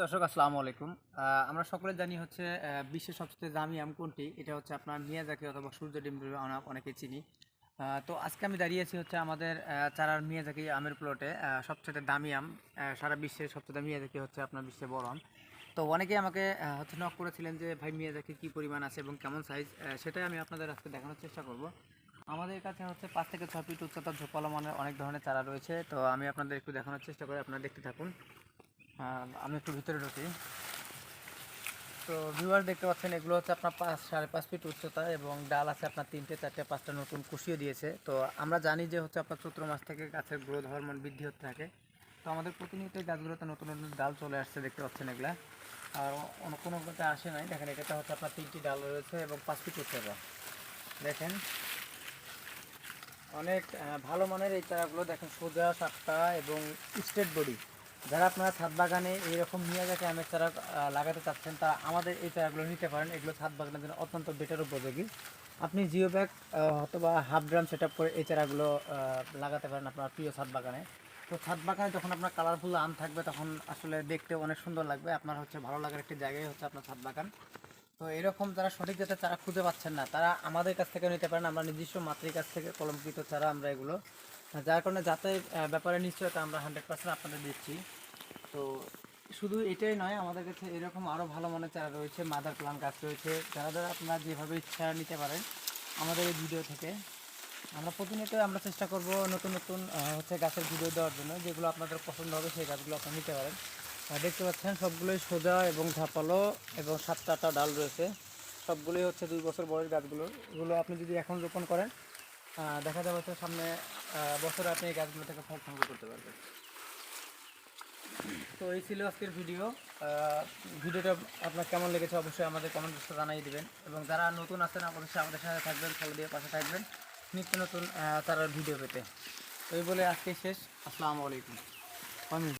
দর্শক, আসসালামু আলাইকুম। আমরা সকলে জানি হচ্ছে বিশ্বের সবচেয়ে দামি আম কোনটি? এটা হচ্ছে আপনার মিয়াজাকি অথবা সূর্য ডিম অনেকে চিনি। তো আজকে আমি দাঁড়িয়েছি হচ্ছে আমাদের চারার মিয়াজাকি আমের প্লটে সবচেয়ে দামি আম সারা বিশ্বের সবচেয়ে দামি মিয়াজাকি হচ্ছে আপনার বিশ্বের বড় আম। তো অনেকেই আমাকে হচ্ছে নক করেছিলেন যে, ভাই মিয়াজাকি কী পরিমাণ আছে এবং কেমন সাইজ সেটাই আমি আপনাদের আজকে দেখানোর চেষ্টা করব। আমাদের কাছে হচ্ছে পাঁচ থেকে ছয় ফিট উচ্চতার ঝোপালো মানের অনেক ধরনের চারা রয়েছে। তো আমি আপনাদের একটু দেখানোর চেষ্টা করি, আপনারা দেখতে থাকুন। আমি একটু ভিতরে ঢুকি। তো ভিউয়ার দেখতে পাচ্ছেন, এগুলো হচ্ছে আপনার পাঁচ, সাড়ে পাঁচ ফিট উচ্চতা এবং ডাল আছে আপনার তিনটে, চারটে, পাঁচটা নতুন কুশিয়ে দিয়েছে। তো আমরা জানি যে হচ্ছে আপনার চৈত্র মাস থেকে গাছের গ্রোথ হরমোন বৃদ্ধি হতে থাকে। তো আমাদের প্রতিনিয়ত গাছগুলোতে নতুন নতুন ডাল চলে আসছে, দেখতে পাচ্ছেন এগুলা। আর অন্য কোনো গাছে আসে নাই। দেখেন এটা হচ্ছে আপনার তিনটি ডাল রয়েছে এবং পাঁচ ফিট উচ্চতা। দেখেন, অনেক ভালো মানের এই চারাগুলো। দেখেন, সোজা, সাপটা এবং স্ট্রেট বডি। যারা আপনারা ছাদ বাগানে এইরকম মিয়াজাকে আমের চারা লাগাতে চাচ্ছেন, তারা আমাদের এই চারাগুলো নিতে পারেন। এগুলো ছাদ বাগানের জন্য অত্যন্ত বেটার উপযোগী। আপনি জিও ব্যাগ অথবা হাফ ড্রাম সেট করে এই চারাগুলো লাগাতে পারেন আপনার প্রিয় ছাদ বাগানে। তো ছাদ বাগানে যখন আপনার কালারফুল আম থাকবে, তখন আসলে দেখতে অনেক সুন্দর লাগবে। আপনার হচ্ছে ভালো লাগার একটি জায়গায় হচ্ছে আপনার ছাদ বাগান। তো এরকম যারা সঠিক জাতের চারা খুঁজে পাচ্ছেন না তারা আমাদের কাছ থেকে নিতে পারেন। আমরা নিজস্ব মাতৃ কাছ থেকে কলমকৃত চারা আমরা এগুলো যার কারণে আহ, ব্যাপারে নিশ্চয়তা আমরা হান্ড্রেড পার্সেন্ট আপনাদের দিচ্ছি। তো শুধু এটাই নয় আমাদের কাছে এরকম আরও ভালো মানের চারা রয়েছে মাদার প্লান্ট গাছ রয়েছে। যারা যারা আপনারা যেভাবে ইচ্ছা নিতে পারেন আমাদের এই ভিডিও থেকে আমরা প্রতিনিয়ত আমরা চেষ্টা করব নতুন নতুন হচ্ছে গাছের ভিডিও দেওয়ার জন্য যেগুলো আপনাদের পছন্দ হবে সেই গাছগুলো আপনারা নিতে পারেন। দেখতে পাচ্ছেন, সবগুলোই সোজা এবং ঝাপালো এবং সাতটা ডাল রয়েছে। সবগুলোই হচ্ছে দুই বছর বয়স গাছগুলো। এগুলো আপনি যদি এখন রোপণ করেন দেখা যাবে হচ্ছে সামনে বছরে আপনি এই গাছগুলো থেকে ফল সংগ্রহ করতে পারবেন। তো এই ছিল আজকের ভিডিও। ভিডিওটা আপনার কেমন লেগেছে অবশ্যই আমাদের কমেন্ট বক্সে জানিয়ে দিবেন। এবং যারা নতুন আছেন, অবশ্যই আমাদের সাথে থাকবেন ফলো দিয়ে পাশে থাকবেন। নিত্য নতুন তারা ভিডিও পেতে। এই বলে আজকে শেষ। আসসালামু আলাইকুম।